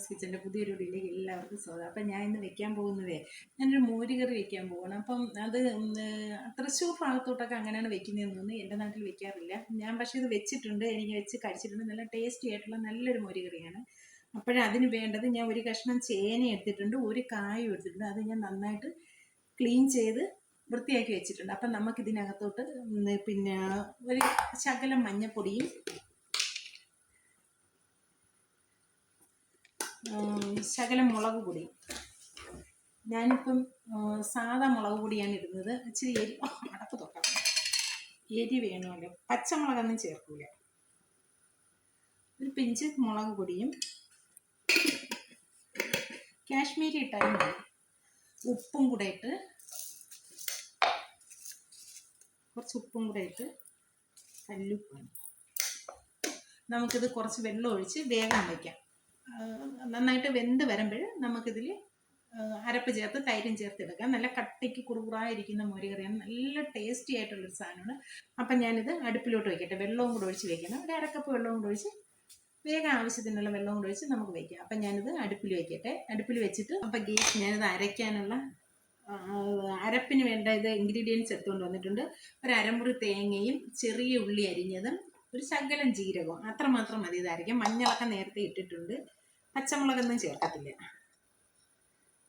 കിച്ചന്റെ പുതിയൊരു വീട്ടിലേക്ക് എല്ലാവർക്കും സ്വാഗതം. അപ്പം ഞാൻ ഇന്ന് വെക്കാൻ പോകുന്നതേ ഞാനൊരു മോര് കറി വെക്കാൻ പോകണം അപ്പം അത് തൃശ്ശൂർ ഭാഗത്തോട്ടൊക്കെ അങ്ങനെയാണ് വെക്കുന്നതെന്ന് തോന്നുന്നു എന്റെ നാട്ടിൽ വെക്കാറില്ല. ഞാൻ പക്ഷേ ഇത് വെച്ചിട്ടുണ്ട് എനിക്ക് വെച്ച് കഴിച്ചിട്ടുണ്ട്. നല്ല ടേസ്റ്റി ആയിട്ടുള്ള നല്ലൊരു മോര് കറിയാണ്. അപ്പോഴതിന് വേണ്ടത് ഞാൻ ഒരു കഷ്ണം ചേന എടുത്തിട്ടുണ്ട് ഒരു കായും എടുത്തിട്ടുണ്ട്. അത് ഞാൻ നന്നായിട്ട് ക്ലീൻ ചെയ്ത് വൃത്തിയാക്കി വെച്ചിട്ടുണ്ട്. അപ്പം നമുക്കിതിനകത്തോട്ട് പിന്നെ ഒരു ശകലം മഞ്ഞപ്പൊടിയും ശകലം മുളക് പൊടി. ഞാനിപ്പം സാധാ മുളക് പൊടിയാണ് ഇടുന്നത്. ഇച്ചിരി എരി അടപ്പ് തൊക്കാം എരി വേണമല്ലോ. പച്ചമുളകൊന്നും ചേർക്കില്ല ഒരു പിഞ്ച് മുളക് പൊടിയും കാശ്മീരി ഇട്ടാലും മതി. ഉപ്പും കൂടെ ഇട്ട് കുറച്ച് ഉപ്പും കൂടെ ഇട്ട് കല്ലുപ്പാണ്. നമുക്കിത് കുറച്ച് വെള്ളം ഒഴിച്ച് വേഗം വയ്ക്കാം. നന്നായിട്ട് വെന്ത് വരുമ്പോൾ നമുക്കിതിൽ അരപ്പ് ചേർത്ത് തൈരും ചേർത്ത് എടുക്കാം നല്ല കട്ടിക്ക് കുറുകുറായിരിക്കുന്ന മോരുകറിയാണ്. നല്ല ടേസ്റ്റി ആയിട്ടുള്ളൊരു സാധനമാണ്. അപ്പം ഞാനിത് അടുപ്പിലോട്ട് വയ്ക്കട്ടെ. വെള്ളവും കൂടെ ഒഴിച്ച് വയ്ക്കണം. ഒരു അരക്കപ്പ് വെള്ളവും കൂടെ ഒഴിച്ച് വേഗം ആവശ്യത്തിനുള്ള വെള്ളം കൂടെ ഒഴിച്ച് നമുക്ക് വയ്ക്കാം. അപ്പം ഞാനിത് അടുപ്പിൽ വയ്ക്കട്ടെ. അടുപ്പിൽ വെച്ചിട്ട് അപ്പം ഗ്യാസ് ഞാനിത് അരയ്ക്കാനുള്ള അരപ്പിന് വേണ്ട ഇത് ഇൻഗ്രീഡിയൻസ് എടുത്തുകൊണ്ട് വന്നിട്ടുണ്ട്. ഒരു അരമുറി തേങ്ങയും ചെറിയ ഉള്ളി അരിഞ്ഞതും ഒരു ശകലം ജീരകവും. അത്രമാത്രം മതി ഇത് അരയ്ക്കാൻ. മഞ്ഞളൊക്കെ നേരത്തെ ഇട്ടിട്ടുണ്ട്. പച്ചമുളകൊന്നും ചേർക്കത്തില്ല.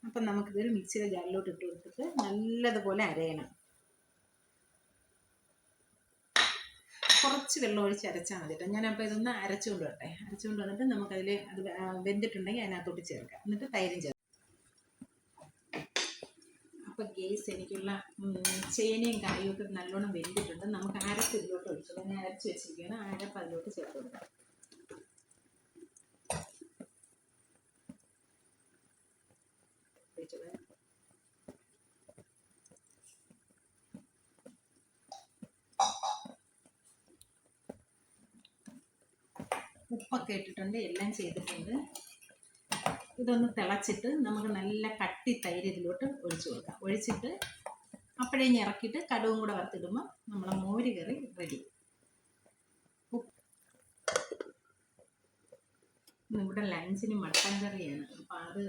അപ്പം നമുക്കിതൊരു മിക്സിയുടെ ജാറിലോട്ട് ഇട്ട് കൊടുത്തിട്ട് നല്ലതുപോലെ അരയണം. കുറച്ച് വെള്ളം ഒഴിച്ച് അരച്ചാൽ മതി കേട്ടോ. ഞാനപ്പോൾ ഇതൊന്ന് അരച്ചുകൊണ്ട് വരട്ടെ. അരച്ചുകൊണ്ട് വന്നിട്ട് നമുക്കതിൽ അത് വെന്തിട്ടുണ്ടെങ്കിൽ അതിനകത്തോട്ട് ചേർക്കാം. എന്നിട്ട് തൈരും ചേർക്കാം. അപ്പോൾ ഗേസ് എനിക്കുള്ള ചേനയും കായും ഒക്കെ നല്ലോണം വെന്തിട്ടുണ്ട്. നമുക്ക് അരപ്പ് ഇതിലോട്ട് ഒഴിച്ചു. ഞാൻ അരച്ച് വെച്ചിരിക്കുകയാണ്. അരപ്പ് അതിലോട്ട് ചേർത്ത് കൊടുക്കാം. ഒഴിച്ചത്. ഉപ്പൊക്കെ ഇട്ടിട്ടുണ്ട് എല്ലാം ചെയ്തിട്ടുണ്ട്. ഇതൊന്ന് തിളച്ചിട്ട് നമുക്ക് നല്ല കട്ടി തൈര് ഇതിലോട്ട് ഒഴിച്ചു കൊടുക്കാം. ഒഴിച്ചിട്ട് അപ്പോഴേ ഇറക്കിയിട്ട് കടുവും കൂടെ വറുത്തിടുമ്പോൾ നമ്മളെ മോര് കറി റെഡി ഇവിടെ ലഞ്ചിന് മട്ടൻ കറിയാണ്. അപ്പം അത്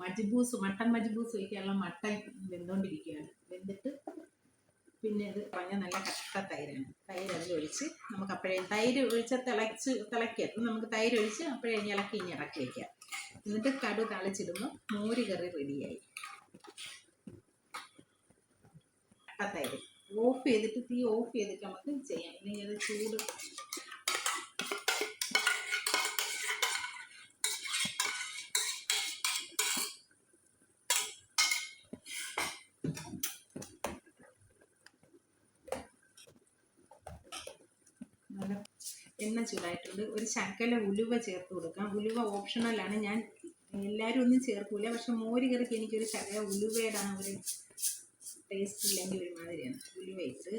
മജ്ബൂസ് മട്ടൻ മജ്ബൂസ് വയ്ക്കാനുള്ള മട്ടൻ വെന്തുകൊണ്ടിരിക്കുകയാണ് വെന്തിട്ട് പിന്നെ അത് പറഞ്ഞ നല്ല കട്ട തൈരാണ്. തൈര് അതിൽ ഒഴിച്ച് നമുക്ക് അപ്പോഴേ തൈര് ഒഴിച്ച് തിളച്ച് തിളക്കരുത് നമുക്ക് തൈര് ഒഴിച്ച് അപ്പോഴേ ഇളക്കി ഇനി ഇറക്കി വയ്ക്കാം എന്നിട്ട് കടു തളിച്ചിടുമ്പോൾ മോര് കറി റെഡിയായി കട്ട തൈര്. ഓഫ് ചെയ്തിട്ട് തീ ഓഫ് ചെയ്തിട്ട് നമുക്ക് ചെയ്യാം. ഇല്ലെങ്കിൽ അത് ചൂട് നല്ല എണ്ണ ചൂടായിട്ടുണ്ട്. ഒരു ശർക്കര ഉലുവ ചേർത്ത് കൊടുക്കാം. ഉലുവ ഓപ്ഷണലാണ് ഞാൻ എല്ലാവരും ഒന്നും ചേർക്കൂല. പക്ഷെ മോര് കറിക്ക് എനിക്കൊരു ശകല ഉലുവയുടെ ആ ഒരു ടേസ്റ്റ് ഇല്ലെങ്കിൽ ഒരുമാതിരിയാണ്. ഉലുവ ഇട്ട്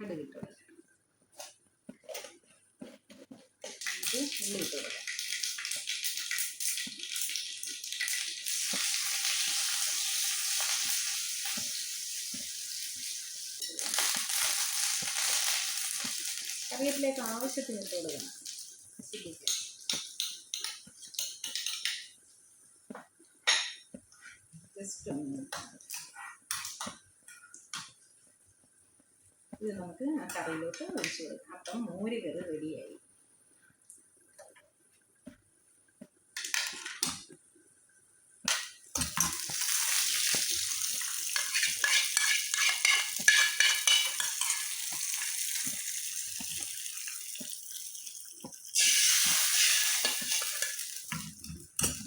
കടുക് ഇട്ട് കൊടുക്കാം ഇത് ഉള്ളി ആവശ്യത്തിന് ഇട്ട് ഇത് നമുക്ക് ആ കറിയിലോട്ട് ഒഴിച്ചു കൊടുക്കാം. അപ്പം മോര് കറി റെഡിയായി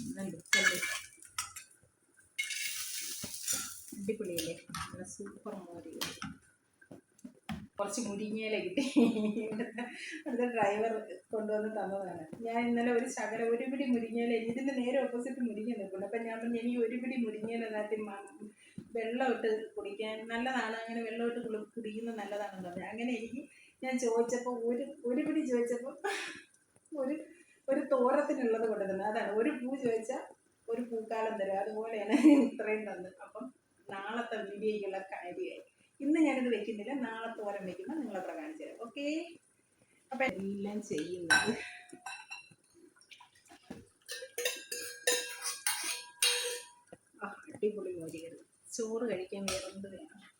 നല്ല ലുക്കല്ലേ അടിപൊളിയല്ലേ? നല്ല സൂപ്പർ മോര്. കറി കുറച്ച് മുരിങ്ങയില കിട്ടി. അടുത്ത ഡ്രൈവർ കൊണ്ടുവന്ന് തന്നതാണ്. ഞാൻ ഇന്നലെ ഒരു ശകല ഒരു പിടി മുരിങ്ങയില ഇതിന്റെ നേരെ ഓപ്പോസിറ്റ് മുരിങ്ങ നിൽക്കുന്നു അപ്പം ഞാൻ പറഞ്ഞു എനിക്ക് ഒരു പിടി മുരിങ്ങയില അതിനകത്ത് മ- വെള്ളം ഇട്ട് കുടിക്കാൻ നല്ലതാണ്. അങ്ങനെ വെള്ളം ഇട്ട് കുളി കുടിക്കുന്നത് നല്ലതാണെന്ന് പറഞ്ഞു. അങ്ങനെ എനിക്ക് ഞാൻ ചോദിച്ചപ്പോൾ ഒരു ഒരു പിടി ചോദിച്ചപ്പോൾ ഒരു ഒരു തോരത്തിനുള്ളത് കൊണ്ടുവരുന്നത് അതാണ്. ഒരു പൂ ചോദിച്ചാൽ ഒരു പൂക്കാലം തരും. അതുപോലെയാണ് ഇത്രയും തന്നത്. അപ്പം നാളത്തെ വീഡിയോയ്ക്കുള്ള കാര്യമായി. ഇന്ന് ഞാനിത് വെക്കുന്നില്ല നാളെ തോരൻ വെക്കുമ്പോൾ നിങ്ങളത്ര കാണിച്ചു തരാം ഓക്കെ? അപ്പം എല്ലാം ചെയ്യുന്നത്. അടിപൊളി മോരികൾ ചോറ് കഴിക്കാൻ വേറെ എന്ത് വേണം?